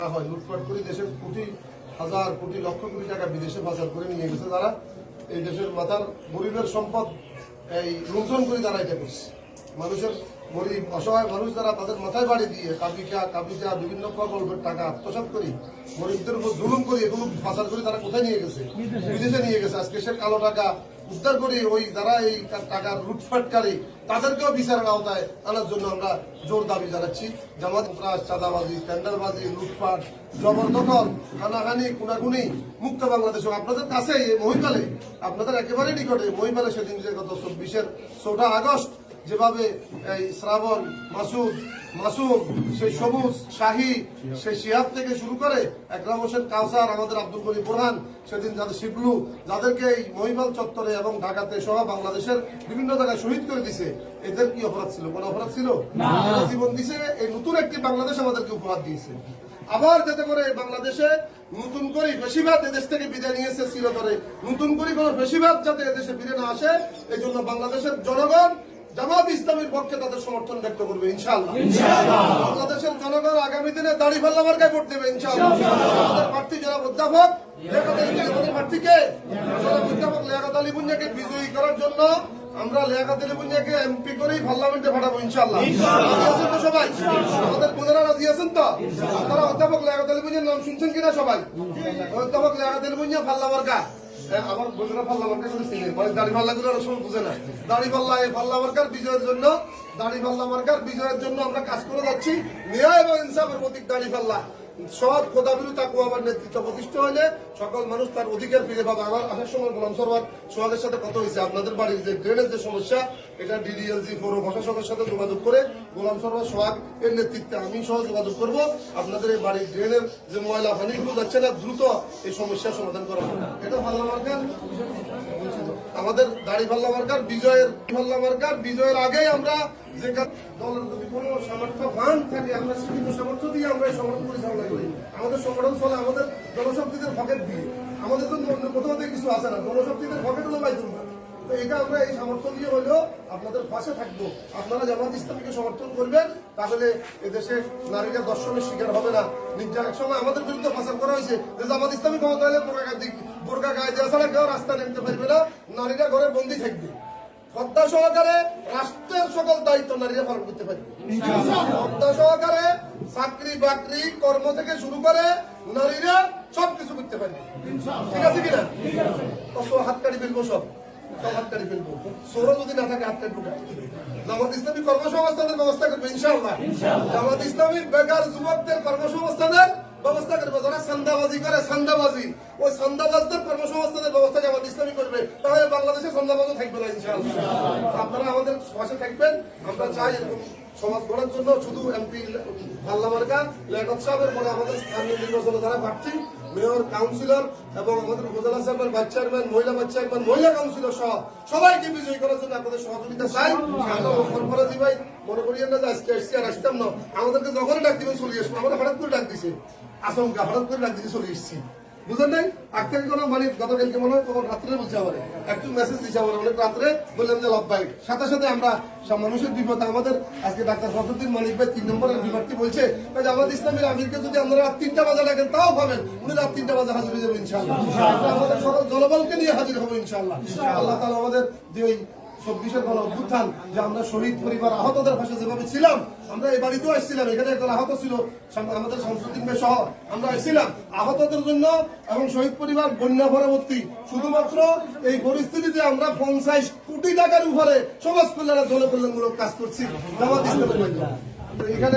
হয়। লুটপাট করে দেশের কোটি হাজার, কোটি লক্ষ কোটি টাকা বিদেশে পাচার করে নিয়ে গেছে তারা। এই দেশের মাথার গরিবের সম্পদ এই লুণ্ঠন করে তারা এটা করছে। মানুষের গরিব, অসহায় মানুষ যারা তাদের মাথায় বাড়ি দিয়ে কাবিকা কাবিকা বিভিন্ন প্রকল্পের টাকা আত্মসাৎ করি, গরিবদের উপর জুলুম করি, এগুলো পাচার করে তারা কোথায় নিয়ে গেছে? বিদেশে নিয়ে গেছে। আজকে সে কালো টাকা উদ্ধার করি ওই যারা এই টাকার লুটপাটকারী, তাদেরকেও বিচারের আওতায় আনার জন্য আমরা জোর দাবি জানাচ্ছি জামাত সন্ত্রাস, চাঁদাবাজি, টেন্ডারবাজি, লুটপাট, জবরদখল, হানাহানি কুনাকুনি মুক্ত বাংলাদেশ। আপনাদের কাছে এই আপনাদের একেবারে নিকটে মহিপালে সেদিন যে গত চব্বিশের চৌঠা আগস্ট যেভাবে এই শ্রাবণ মাসুদ মাসুম সেই সবুজ শাহী সেই শিহাব থেকে শুরু করে একরাম হোসেন কাউসার আমাদের আব্দুল করিম বোরহান সেদিন যাদের শিবলু যাদেরকে এই মহিমাল চত্বরে এবং ঢাকাতে সহ বাংলাদেশের বিভিন্ন জায়গায় শহীদ করে দিছে এদের কি অপরাধ ছিল? কোন অপরাধ ছিল? জীবন দিছে এই নতুন একটি বাংলাদেশ আমাদেরকে উপহার দিয়েছে। আবার যাতে করে বাংলাদেশে নতুন করে বেশিরভাগ এদেশ থেকে বিদায় নিয়েছে চিরতরে। নতুন করে কোনো বেশিরভাগ যাতে এদেশে ফিরে না আসে এই জন্য বাংলাদেশের জনগণ জামাত ইসলামের পক্ষে তাদের সমর্থন ব্যক্ত করবে ইনশাআল্লাহ। বাংলাদেশের জনগণ আগামী দিনে দাড়ি পাল্লা মার্কায় ভোট দেবে ইনশাআল্লাহ। আমাদের প্রার্থী জনাব অধ্যাপক আমাদের প্রার্থীকে জনাব অধ্যাপক লিয়াকত আলী ভুঁইয়াকে বিজয়ী করার জন্য আমরা লিয়াকত আলী ভুঁইয়াকে এমপি করেই পার্লামেন্টে পাঠাবো ইনশাআল্লাহ। আছেন তো সবাই? আমাদের বোনেরা রাজি আছেন তো? আপনারা অধ্যাপক লিয়াকত আলী ভুঁইয়ার নাম শুনছেন কিনা সবাই? অধ্যাপক লিয়াকত আলী ভুঁইয়া পাল্লা মার্কা। আমার বন্ধুরা পাল্লা মার্কা শুধু চিনে মানে দাড়ি পাল্লা গুলো সময় বুঝে না। দাড়ি পাল্লা, এই পাল্লা মার্কার বিজয়ের জন্য, দাড়ি পাল্লা মার্কার বিজয়ের জন্য আমরা কাজ করে যাচ্ছি। ন্যায় এবং ইনসাফের প্রতীক দাড়ি পাল্লা। সৎ খোদাবিরু তাকু আমার নেতৃত্ব প্রতিষ্ঠা হলে সকল মানুষ তার অধিকার ফিরে পাবে। আমার আসার সময় গোলাম সরবার সোহাগের সাথে কথা হয়েছে। আপনাদের বাড়ির যে ড্রেনের যে সমস্যা, এটা ডিডিএলজি পৌর প্রশাসনের সাথে যোগাযোগ করে গোলাম সরবার সোহাগ এর নেতৃত্বে আমি সহ যোগাযোগ করব। আপনাদের এই বাড়ির ড্রেনের যে ময়লা, পানিগুলো যাচ্ছে না, দ্রুত এই সমস্যার সমাধান করা হবে। এটা ভালো মার্কার আমাদের দাড়ি ফাল্লা মার্কার, বিজয়ের পাল্লা মার্কার, বিজয়ের আগেই আমরা যে দলের যদি কোনো সামর্থ্য ফান্ড থাকে, আমরা সীমিত সামর্থ্য দিয়ে আমরা এই সংগঠন পরিচালনা করি। আমাদের সংগঠন চলে আমাদের জনশক্তিদের পকেট দিয়ে। আমাদের তো অন্য কোথাও কিছু আসে না। জনশক্তিদের পকেট হলো বাইতুল মাল। তো এটা আমরা এই সামর্থ্য দিয়ে হলেও আপনাদের পাশে থাকব। আপনারা জামাত ইসলামীকে সমর্থন করবেন তাহলে এদেশে নারীরা দর্শনের শিকার হবে না। নির্যাতন এক সময় আমাদের বিরুদ্ধে প্রচার করা হয়েছে যে জামাত ইসলামী ক্ষমতা হলে বোরকা দিক বোরকা গায়ে দেওয়া ছাড়া কেউ রাস্তা নেমতে পারবে না। নারীরা ঘরে বন্দি থাকবে। শ্রদ্ধা সহকারে রাষ্ট্রের সকল দায়িত্ব নারীরা পালন করতে পারবে। শ্রদ্ধা সহকারে চাকরি বাকরি কর্ম থেকে শুরু করে নারীরা সবকিছু করতে পারবে। ঠিক আছে কিনা? হাত কাটি ফেলব সব। সব ফেলব। সৌর যদি না থাকে হাত কাটবো জামাত ইসলামী কর্মসংস্থানের ব্যবস্থা করবে ইনশাআল্লাহ। জামাত ইসলামী বেকার যুবকদের কর্মসংস্থানের ব্যবস্থা করবে যারা সান্দাবাজি করে সান্দাবাজি। ওই সান্দাবাজদের কর্মসংস্থানের ব্যবস্থা জামাত ইসলামী করবে তাহলে বাংলাদেশে সান্দাবাজও থাকবে না ইনশাআল্লাহ। আপনারা আমাদের পাশে থাকবেন আমরা চাই এরকম সমাজ গড়ার জন্য শুধু এমপি পাল্লা মার্কা, লেখক সাহেবের পরে আমাদের স্থানীয় নির্বাচনে যারা প্রার্থী, মেয়র, কাউন্সিলর এবং আমাদের উপজেলা চেয়ারম্যান, ভাইস চেয়ারম্যান, মহিলা ভাইস চেয়ারম্যান, মহিলা কাউন্সিলর সহ সবাইকে বিজয়ী করার জন্য আপনাদের সহযোগিতা চাই। আমরা ফরফরাজি ভাই, মনে করিয়েন না যে আজকে আসছি আর আসতাম না। আমাদেরকে যখনই ডাক দিবেন চলে আসব। আমরা হঠাৎ করে ডাক দিছে। আচমকা, হঠাৎ করে ডাক দিতে চলে এসেছি। বুঝলেন নাই? আগ থেকে কোনো মানে গতকালকে মনে হয় তখন রাত্রে বলছে আমার। একটু মেসেজ দিচ্ছে আমার অনেক রাত্রে বললাম যে লব্বাই সাথে সাথে আমরা সব মানুষের বিপদ আমাদের আজকে ডাক্তার ফখরুদ্দিন মালিক ভাই তিন নম্বরের বিভাগটি বলছে আমাদের ইসলামের আমিরকে যদি আমরা রাত তিনটা বাজে ডাকেন তাও পাবেন উনি রাত তিনটা বাজে হাজির হয়ে যাবেন ইনশাআল্লাহ। আমাদের সকল জনবলকে নিয়ে হাজির হব ইনশাআল্লাহ। আল্লাহ তালা আমাদের যে ওই চব্বিশের গণ অভ্যুত্থান যে আমরা শহীদ পরিবার আহতদের পাশে যেভাবে ছিলাম, আমরা এই বাড়িতেও এসেছিলাম এখানে একজন আহত ছিল আমাদের সংস্কৃতি সহ আমরা এসেছিলাম আহতদের জন্য এবং শহীদ পরিবার বন্যা পরবর্তী। শুধুমাত্র এই পরিস্থিতিতে আমরা পঞ্চাশ কোটি টাকার উপরে সমাজ কল্যাণের জনকল্যাণমূলক কাজ করছি। এখানে